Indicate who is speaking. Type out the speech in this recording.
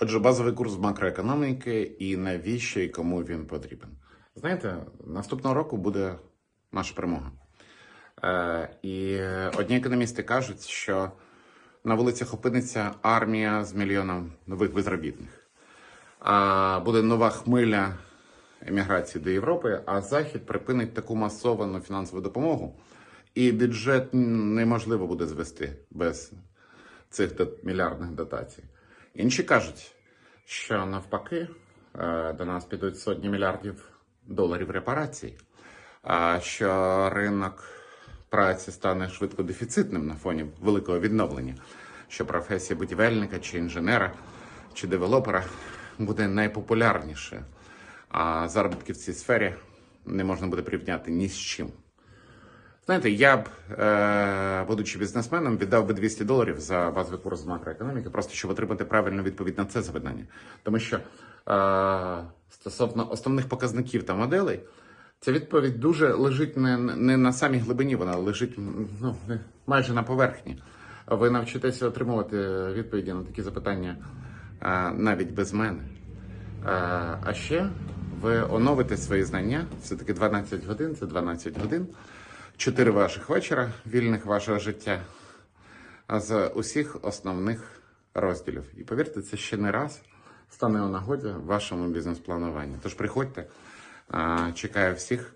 Speaker 1: Отже, базовий курс макроекономіки і навіщо і кому він потрібен. Знаєте, наступного року буде наша перемога. Е, і одні економісти кажуть, що на вулицях опиниться армія з мільйоном нових безробітних. А буде нова хмиля еміграції до Європи, а Захід припинить таку масовану фінансову допомогу, і бюджет неможливо буде звести без цих мільярдних дотацій. Інші кажуть, що навпаки е, до нас підуть сотні мільярдів доларів репарацій, що ринок праці стане швидко дефіцитним на фоні великого відновлення, що професія будівельника чи інженера чи девелопера буде найпопулярніше, а заробітки в цій сфері не можна буде порівняти ні з чим. Знаєте, я б, е, будучи бізнесменом, віддав би 200 доларів за базовий курс макроекономіки, просто щоб отримати правильну відповідь на це запитання. Тому що е, стосовно основних показників та моделей, ця відповідь дуже лежить не, не на самій глибині, вона лежить ну, майже на поверхні. Ви навчитеся отримувати відповіді на такі запитання е, навіть без мене. Е, А ще ви оновите свої знання. Все-таки 12 годин це 12 годин. 4 ваших вечора, вільних вашого життя з усіх основних розділів. І повірте, це ще не раз стане у нагоді вашому бізнес-плануванню. Тож приходьте, чекаю всіх